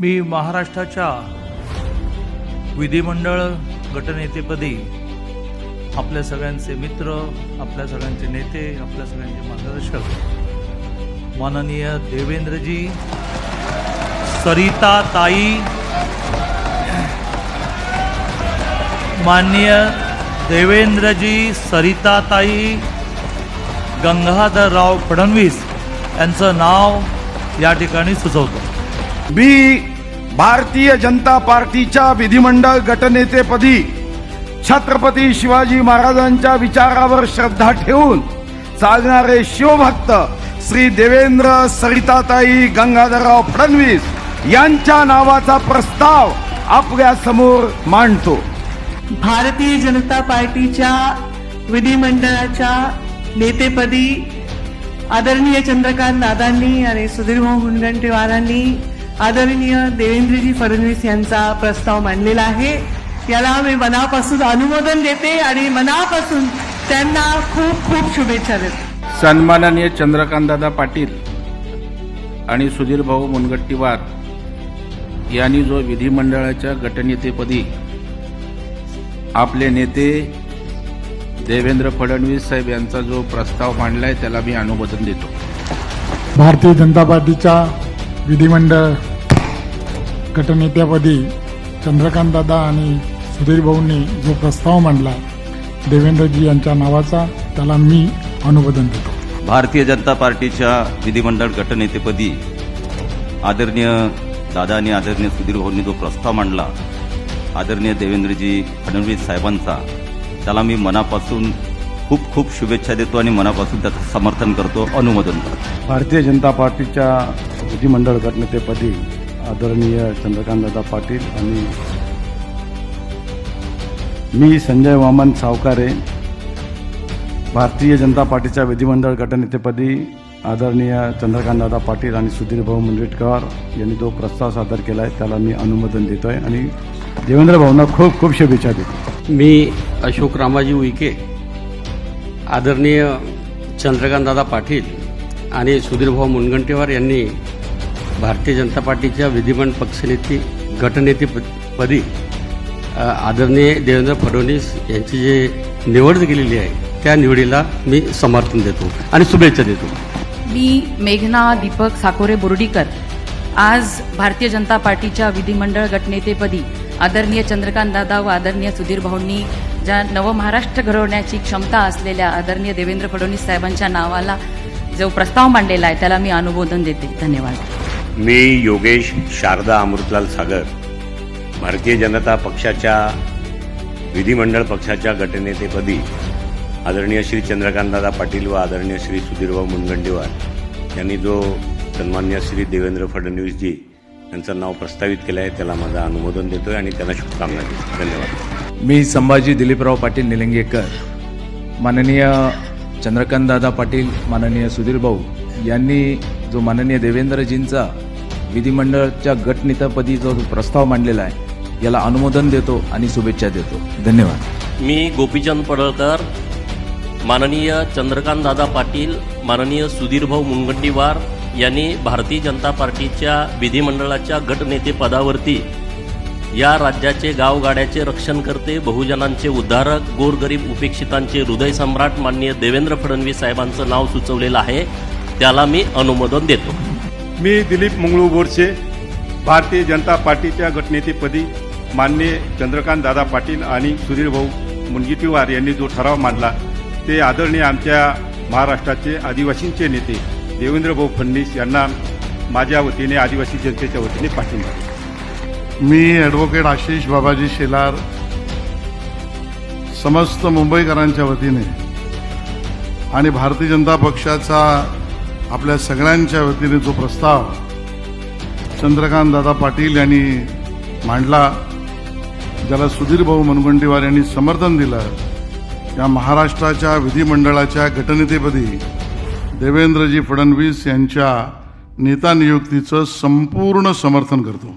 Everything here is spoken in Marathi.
मी महाराष्ट्राच्या विधिमंडळ गटनेतेपदी आपल्या सगळ्यांचे मित्र आपल्या सगळ्यांचे नेते आपल्या सगळ्यांचे मार्गदर्शक माननीय देवेंद्रजी सरिता ताई माननीय देवेंद्रजी सरिताताई गंगाधरराव फडणवीस यांचं नाव या ठिकाणी सुचवतो. मी भारतीय जनता पार्टीच्या विधिमंडळ गटनेतेपदी छत्रपती शिवाजी महाराजांच्या विचारावर श्रद्धा ठेवून चालणारे शिवभक्त श्री देवेंद्र सरिताताई गंगाधरराव फडणवीस यांच्या नावाचा प्रस्ताव आपल्यासमोर मांडतो. भारतीय जनता पार्टीच्या विधिमंडळाच्या नेतेपदी आदरणीय चंद्रकांत दादांनी आणि सुधीरभाऊ मुनगंटीवारांनी आदरणीय देवेंद्रजी फडणवीस यांचा प्रस्ताव मांडलेला आहे. याला मी मनापासून अनुमोदन देते आणि मनापासून त्यांना खूप खूप शुभेच्छा देते. सन्माननीय चंद्रकांतदादा पाटील आणि सुधीर भाऊ मुनगट्टीवार यांनी जो विधिमंडळाच्या गटनेतेपदी आपले नेते देवेंद्र फडणवीस साहेब यांचा जो प्रस्ताव मांडलाय त्याला मी अनुमोदन देतो. भारतीय जनता पार्टीच्या विधिमंडळ गटनेत्यापदी चंद्रकांतदादा आणि सुधीर भाऊंनी जो प्रस्ताव मांडला देवेंद्रजी यांच्या नावाचा त्याला मी अनुमोदन देतो. भारतीय जनता पार्टीच्या विधिमंडळ गटनेतेपदी आदरणीय दादा आणि आदरणीय सुधीर भाऊंनी जो प्रस्ताव मांडला आदरणीय देवेंद्रजी फडणवीस साहेबांचा त्याला मी मनापासून खूप खूप शुभेच्छा देतो आणि मनापासून त्याचं समर्थन करतो अनुमोदन करतो. भारतीय जनता पार्टीच्या विधिमंडळ गटनेतेपदी आदरणीय चंद्रकांतदादा पाटील आणि मी संजय वामन सावकारे भारतीय जनता पार्टीच्या विधिमंडळ गटनेतेपदी आदरणीय चंद्रकांतदादा पाटील आणि सुधीर भाऊ मुनगेटकर यांनी जो प्रस्ताव सादर केला आहे त्याला मी अनुमोदन देतो आहे आणि देवेंद्र भाऊंना खूप खूप शुभेच्छा देतो. मी अशोक रामाजी उईके आदरणीय चंद्रकांतदादा पाटील आणि सुधीरभाऊ मुनगंटीवार यांनी भारतीय जनता पार्टीच्या विधिमंडळ पक्षनेते गटनेतेपदी आदरणीय देवेंद्र फडणवीस यांची जे निवड केलेली आहे त्या निवडीला मी समर्थन देतो आणि शुभेच्छा देतो. मी मेघना दीपक साकोरे बोर्डीकर आज भारतीय जनता पार्टीच्या विधिमंडळ गटनेतेपदी आदरणीय चंद्रकांत दादा व आदरणीय सुधीर भाऊंनी ज्या नवमहाराष्ट्र घडवण्याची क्षमता असलेल्या आदरणीय देवेंद्र फडणवीस साहेबांच्या नावाला जो प्रस्ताव मांडलेला आहे त्याला मी अनुमोदन देते. धन्यवाद. मी योगेश शारदा अमृतलाल सागर भारतीय जनता पक्षाच्या विधिमंडळ पक्षाच्या गटनेतेपदी आदरणीय श्री चंद्रकांतदादा पाटील व आदरणीय श्री सुधीरभाऊ मुनगंटीवार यांनी जो सन्मान्य श्री देवेंद्र फडणवीसजी यांचं नाव प्रस्तावित केलं आहे त्याला माझं अनुमोदन देतोय आणि त्यांना शुभकामना देतो धन्यवाद. मी संभाजी दिलीपराव पाटील निलंगेकर माननीय चंद्रकांतदादा पाटील माननीय सुधीर भाऊ यांनी जो माननीय देवेंद्रजींचा विधिमंडळच्या गटनेतापदी जो प्रस्ताव मांडलेला आहे याला अनुमोदन देतो आणि शुभेच्छा देतो. धन्यवाद. मी गोपीचंद पडळकर माननीय चंद्रकांत दादा पाटील माननीय सुधीरभाऊ मुनगंटीवार यांनी भारतीय जनता पार्टीच्या विधिमंडळाच्या गटनेतेपदावरती या राज्याचे गावगाड्याचे रक्षण करते बहुजनांचे उद्धारक गोरगरीब उपेक्षितांचे हृदय सम्राट माननीय देवेंद्र फडणवीस साहेबांचं नाव सुचवलेलं आहे. त्याला मी अनुमोदन देतो मी दिलीप मंगळू बोरसे भारतीय जनता पार्टीच्या गटनेतेपदी माननीय चंद्रकांत दादा पाटील आणि सुधीर भाऊ मुनगीटीवार यांनी जो ठराव मांडला ते आदरणीय आमच्या महाराष्ट्राचे आदिवासींचे नेते देवेंद्र भाऊ फडणवीस यांना माझ्या वतीने आदिवासी जनतेच्या वतीने पाठिंबा. मी ॲडव्होकेट आशिष बाबाजी शेलार समस्त मुंबईकरांच्या वतीने आणि भारतीय जनता पक्षाचा आपल्या सगळ्यांच्या वतीने जो प्रस्ताव चंद्रकांत दादा पाटील यांनी मांडला ज्याला सुधीर भाऊ यांनी समर्थन दिलं या महाराष्ट्राच्या विधिमंडळाच्या गटनेतेपदी देवेंद्रजी फडणवीस यांच्या नेता नियुक्तीचं संपूर्ण समर्थन करतो.